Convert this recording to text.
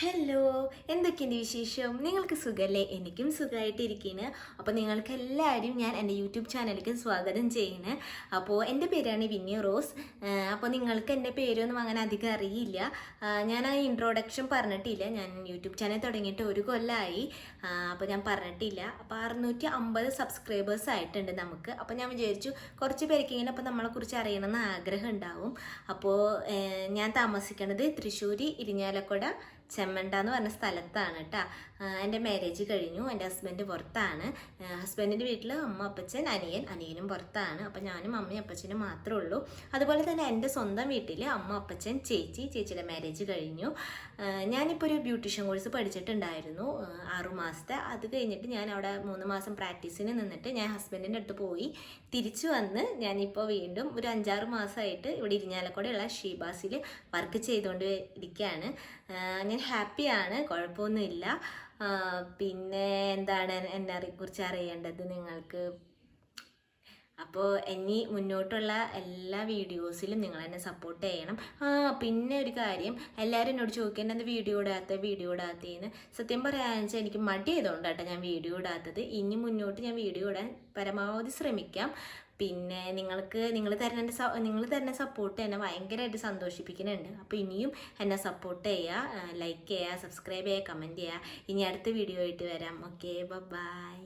Hello എന്തൊക്കെയുണ്ട് വിശേഷം? നിങ്ങൾക്ക് സുഖമല്ലേ എനിക്കും സുഖമായിട്ടിരിക്കുന്നു അപ്പോൾ നിങ്ങൾക്ക് എല്ലാവരും ഞാൻ എന്റെ യൂട്യൂബ് ചാനലിലേക്ക് സ്വാഗതം ചെയ്യുന്നു അപ്പോൾ എന്റെ പേരാണ് വിന്നി റോസ്. അപ്പോൾ നിങ്ങൾക്ക് എന്റെ പേരൊന്നും അങ്ങനെ അധികം അറിയില്ല. ഞാൻ ആ ഇൻട്രോഡക്ഷൻ പറഞ്ഞിട്ടില്ല. ഞാൻ യൂട്യൂബ് ചാനൽ തുടങ്ങിയിട്ട് ഒരു കൊല്ലമായി അപ്പോൾ ഞാൻ പറഞ്ഞിട്ടില്ല. അപ്പോൾ അറുന്നൂറ്റി അമ്പത് സബ്സ്ക്രൈബേഴ്സ് ആയിട്ടുണ്ട് നമുക്ക്. അപ്പോൾ ഞാൻ വിചാരിച്ചു കുറച്ച് പേർക്ക് ഇങ്ങനെ അപ്പോൾ നമ്മളെക്കുറിച്ച് അറിയണമെന്ന് ആഗ്രഹം ഉണ്ടാവും. അപ്പോൾ ഞാൻ താമസിക്കുന്നത് തൃശ്ശൂർ ഇരിഞ്ഞാലക്കുട ചെമ്മണ്ട എന്ന് പറഞ്ഞ സ്ഥലത്താണ് കേട്ടോ എന്റെ മാരേജ് കഴിഞ്ഞു. എന്റെ ഹസ്ബൻഡ് പുറത്താണ്. ഹസ്ബൻഡിന്റെ വീട്ടിൽ അമ്മ അപ്പച്ചൻ അനിയൻ. അനിയനും പുറത്താണ്. അപ്പം ഞാനും അമ്മയും അപ്പച്ചനും മാത്രമേ ഉള്ളൂ. അതുപോലെ തന്നെ എന്റെ സ്വന്തം വീട്ടിൽ അമ്മ അപ്പച്ചൻ ചേച്ചി ചേച്ചിയുടെ മാരേജ് കഴിഞ്ഞു. ഞാനിപ്പോൾ ഒരു ബ്യൂട്ടീഷ്യൻ കോഴ്സ് പഠിച്ചിട്ടുണ്ടായിരുന്നു ആറുമാസത്തെ മാസത്തെ. അത് കഴിഞ്ഞിട്ട് ഞാൻ അവിടെ മൂന്ന് മാസം പ്രാക്ടീസിന് നിന്നിട്ട് ഞാൻ ഹസ്ബൻഡിന്റെ അടുത്ത് പോയി. തിരിച്ചു വന്ന് ഞാനിപ്പോൾ വീണ്ടും ഒരു അഞ്ചാറ് മാസമായിട്ട് ഇവിടെ ഇരിഞ്ഞാലക്കുടയുള്ള ഷീബാസിൽ വർക്ക് ചെയ്തുകൊണ്ട് ഇരിക്കുകയാണ് ആഹ് ഞാൻ ഹാപ്പിയാണ് കുഴപ്പമൊന്നുമില്ല. പിന്നെ എന്താണ് എന്നെ കുറിച്ച് അറിയേണ്ടത് നിങ്ങൾക്ക്? അപ്പോൾ ഇനി മുന്നോട്ടുള്ള എല്ലാ വീഡിയോസിലും നിങ്ങൾ എന്നെ സപ്പോർട്ട് ചെയ്യണം. ആ പിന്നെ ഒരു കാര്യം എല്ലാവരും എന്നോട് ചോദിക്കേണ്ടത് എന്ത് വീഡിയോ ഇടാത്ത വീഡിയോ ഇടാത്തതെന്ന് സത്യം പറയാന്ന് വെച്ചാൽ എനിക്ക് മടി ആയതുകൊണ്ട് കേട്ടോ ഞാൻ വീഡിയോ ഇടാത്തത്. ഇനി മുന്നോട്ട് ഞാൻ വീഡിയോ ഇടാൻ പരമാവധി ശ്രമിക്കാം. പിന്നെ നിങ്ങൾക്ക് നിങ്ങൾ തരുന്ന നിങ്ങൾ തരുന്ന സപ്പോർട്ട് എന്നെ ഭയങ്കരമായിട്ട് സന്തോഷിപ്പിക്കുന്നുണ്ട്. അപ്പോൾ ഇനിയും എന്നെ സപ്പോർട്ട് ചെയ്യുക ലൈക്ക് ചെയ്യുക സബ്സ്ക്രൈബ് ചെയ്യുക കമന്റ് ചെയ്യുക ഇനി അടുത്ത വീഡിയോ ആയിട്ട് വരാം. Okay bye